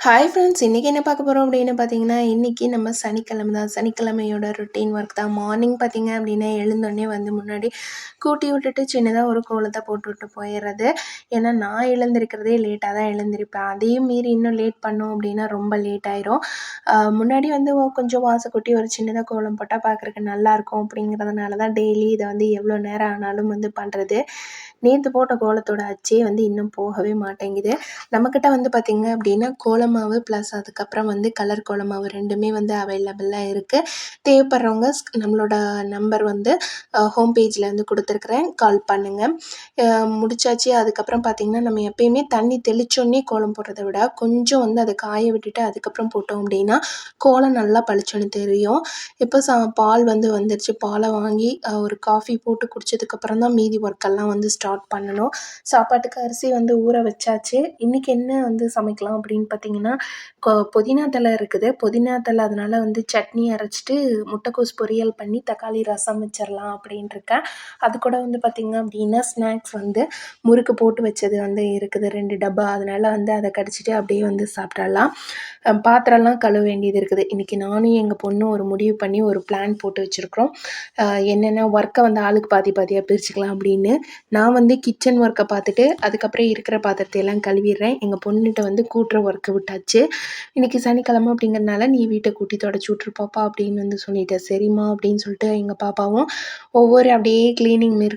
Hi friends இன்றைக்கி என்ன பார்க்க போகிறோம் அப்படின்னு பார்த்தீங்கன்னா இன்றைக்கி நம்ம சனிக்கிழமை தான். சனிக்கிழமையோட ருட்டீன் ஒர்க் தான். மார்னிங் பார்த்தீங்க அப்படின்னா எழுந்தோடனே வந்து முன்னாடி கூட்டி விட்டுட்டு சின்னதாக ஒரு கோலத்தை போட்டுவிட்டு போயிடுறது. ஏன்னா நான் எழுந்திருக்கிறதே லேட்டாக தான் எழுந்திருப்பேன். அதையும் மீறி இன்னும் லேட் பண்ணோம் அப்படின்னா ரொம்ப லேட் ஆயிரும். முன்னாடி வந்து கொஞ்சம் வாசை ஒரு சின்னதாக கோலம் போட்டால் பார்க்குறக்கு நல்லாயிருக்கும் அப்படிங்கிறதுனால தான் டெய்லி இதை வந்து எவ்வளோ நேரம் ஆனாலும் வந்து பண்ணுறது நேற்று போட்ட கோலத்தோட அச்சே வந்து இன்னும் போகவே மாட்டேங்குது. நம்மக்கிட்ட வந்து பார்த்திங்க அப்படின்னா கோலம் கோலமாவு ப்ளஸ் அதுக்கப்புறம் வந்து கலர் கோலமாவு ரெண்டுமே வந்து அவைலபிளாக இருக்குது தேவைப்படுறவங்க நம்மளோட நம்பர் வந்து ஹோம் பேஜில் வந்து கொடுத்துருக்குறேன். கால் பண்ணுங்கள் முடிச்சாச்சு. அதுக்கப்புறம் பார்த்திங்கன்னா நம்ம எப்பயுமே தண்ணி தெளிச்சோன்னே கோலம் போடுறத விட கொஞ்சம் வந்து அதை காய விட்டுட்டு அதுக்கப்புறம் போட்டோம் அப்படின்னா கோலம் நல்லா பளிச்சுன்னு தெரியும். இப்போ சா பால் வந்து வந்துருச்சு. பாலை வாங்கி ஒரு காஃபி போட்டு குடித்ததுக்கப்புறம் தான் மீதி ஒர்க்கெல்லாம் வந்து ஸ்டார்ட் பண்ணணும். சாப்பாட்டுக்கு அரிசி வந்து ஊற வச்சாச்சு. இன்றைக்கி என்ன வந்து சமைக்கலாம் அப்படின்னு பார்த்தீங்கன்னா கொ புதினா தழை இருக்குது. புதினா தழை அதனால் வந்து சட்னி அரைச்சிட்டு முட்டைக்கோஸ் பொரியல் பண்ணி தக்காளி ரசம் வச்சிடலாம் அப்படின்ட்டுருக்கேன் அது கூட வந்து பார்த்திங்க அப்படின்னா ஸ்நாக்ஸ் வந்து முறுக்கு போட்டு வச்சது வந்து இருக்குது. ரெண்டு டப்பா. அதனால் வந்து அதை கடிச்சிட்டு அப்படியே வந்து சாப்பிட்றலாம் பாத்திரம்லாம் கழுவ வேண்டியது இருக்குது. இன்றைக்கி நானும் எங்கள் பொண்ணும் ஒரு முடிவு பண்ணி ஒரு பிளான் போட்டு வச்சுருக்குறோம். என்னென்ன ஒர்க்கை வந்து ஆளுக்கு பாதி பாதியாக பிரிச்சுக்கலாம் அப்படின்னு. நான் வந்து கிச்சன் ஒர்க்கை பார்த்துட்டு அதுக்கப்புறம் இருக்கிற பாத்திரத்தை எல்லாம் கழுவிடுறேன். எங்கள் பொண்ணுகிட்ட வந்து கூட்டுற ஒர்க்கை விட்டு விட்டாச்சு இன்றைக்கி சனிக்கிழமை அப்படிங்கிறனால நீ வீட்டை கூட்டி தொடச்சி விட்ரு பாப்பா அப்படின்னு வந்து சொல்லிட்டேன் சரிம்மா அப்படின்னு சொல்லிட்டு எங்கள் பாப்பாவும் ஒவ்வொரு அப்படியே க்ளீனிங் மிர்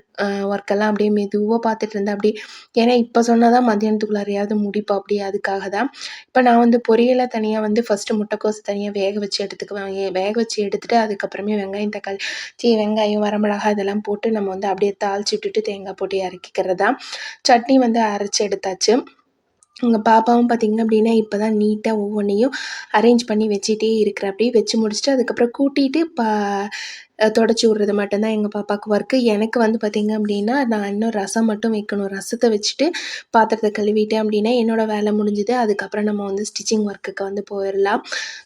ஒர்க்கெல்லாம் அப்படியே மெதுவாக பார்த்துட்டு இருந்தேன் அப்படியே ஏன்னா இப்போ சொன்னால் தான் மத்தியானத்துக்குள்ளாரையாவது முடிப்பா. அப்படியே அதுக்காக தான் இப்போ நான் வந்து பொரியலை தனியாக வந்து ஃபஸ்ட்டு முட்டைக்கோஸ் தனியாக வேக வச்சு எடுத்துக்குவேன். வேக வச்சு எடுத்துகிட்டு அதுக்கப்புறமே வெங்காயம் தக்காளி சீ வெங்காயம் வரமிளகாய் இதெல்லாம் போட்டு நம்ம வந்து அப்படியே தாளிச்சு விட்டுட்டு தேங்காய் போட்டு இறக்கிக்கிறது தான் சட்னி வந்து அரைச்சி எடுத்தாச்சு. எங்கள் பாப்பாவும் பார்த்திங்க அப்படின்னா இப்போ தான் நீட்டாக ஒவ்வொன்றையும் அரேஞ்ச் பண்ணி வச்சுட்டே இருக்கிற அப்படியே வச்சு முடிச்சுட்டு அதுக்கப்புறம் கூட்டிகிட்டு பா தொடச்சி விட்றது மட்டும்தான் எங்கள் பாப்பாவுக்கு ஒர்க்கு எனக்கு வந்து பார்த்திங்க அப்படின்னா நான் இன்னும் ரசம் மட்டும் வைக்கணும். ரசத்தை வச்சுட்டு பாத்திரத்தை கழுவிட்டேன் அப்படின்னா என்னோடய வேலை முடிஞ்சுது. அதுக்கப்புறம் நம்ம வந்து ஸ்டிச்சிங் ஒர்க்குக்கு வந்து போயிடலாம்.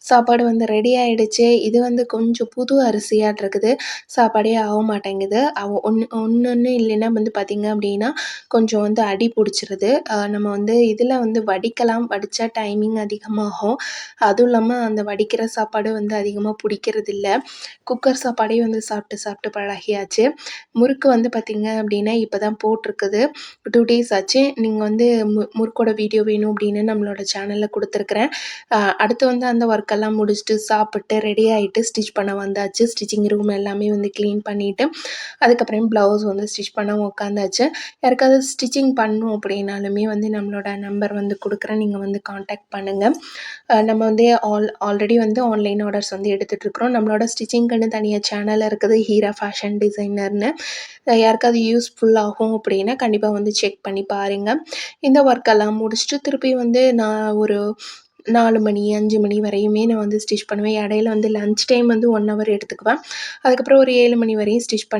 சாப்பாடு வந்து ரெடி ஆகிடுச்சு இது வந்து கொஞ்சம் புது அரிசியாக இருக்குது. சாப்பாடே ஆக மாட்டேங்குது. அவ ஒன்று ஒன்று ஒன்று இல்லைன்னா வந்து பார்த்திங்க அப்படின்னா கொஞ்சம் வந்து அடி பிடிச்சிருது. நம்ம வந்து இதில் வந்து வடிக்கலாம். வடித்தா டைமிங் அதிகமாகும். அதுவும் இல்லாமல் அந்த வடிக்கிற சாப்பாடு வந்து அதிகமாக பிடிக்கிறது இல்லை குக்கர் சாப்பாடே வந்து சாப்பிட்டு சாப்பிட்டு பழகியாச்சு. முறுக்கு வந்து பார்த்திங்க அப்படின்னா இப்போ தான் போட்டிருக்குது. டூ டேஸ் ஆச்சு. நீங்கள் வந்து மு முறுக்கோட வீடியோ வேணும் அப்படின்னு நம்மளோட சேனலில் கொடுத்துருக்குறேன். அடுத்து வந்து அந்த ஒர்க்கெல்லாம் முடிச்சுட்டு சாப்பிட்டு ரெடி ஆகிட்டு ஸ்டிச் பண்ண வந்தாச்சு. ஸ்டிச்சிங் ரூம் எல்லாமே வந்து க்ளீன் பண்ணிவிட்டு அதுக்கப்புறம் ப்ளவுஸ் வந்து ஸ்டிச் பண்ண உட்காந்தாச்சு. யாருக்காவது ஸ்டிச்சிங் பண்ணும் அப்படின்னாலுமே வந்து நம்மளோட நம்பர் வந்து கொடுக்குறேன். நீங்கள் வந்து காண்டாக்ட் பண்ணுங்கள் நம்ம வந்து ஆல் ஆல்ரெடி வந்து ஆன்லைன் ஆர்டர்ஸ் வந்து எடுத்துகிட்ருக்குறோம் நம்மளோட ஸ்டிச்சிங்க்குன்னு தனியாக சேனல் சேனலில் இருக்குது ஹீரா ஃபேஷன் டிசைனர்னு யாருக்காவது யூஸ்ஃபுல் ஆகும் அப்படின்னா கண்டிப்பாக வந்து செக் பண்ணி பாருங்கள் இந்த ஒர்க்கெல்லாம் முடிச்சுட்டு திருப்பி வந்து நான் ஒரு நாலு மணி அஞ்சு மணி வரையுமே நான் வந்து ஸ்டிச் பண்ணுவேன். இடையில வந்து லன்ச் டைம் வந்து ஒன் ஹவர் எடுத்துக்குவேன். அதுக்கப்புறம் ஒரு ஏழு மணி வரையும் ஸ்டிச் பண்ணி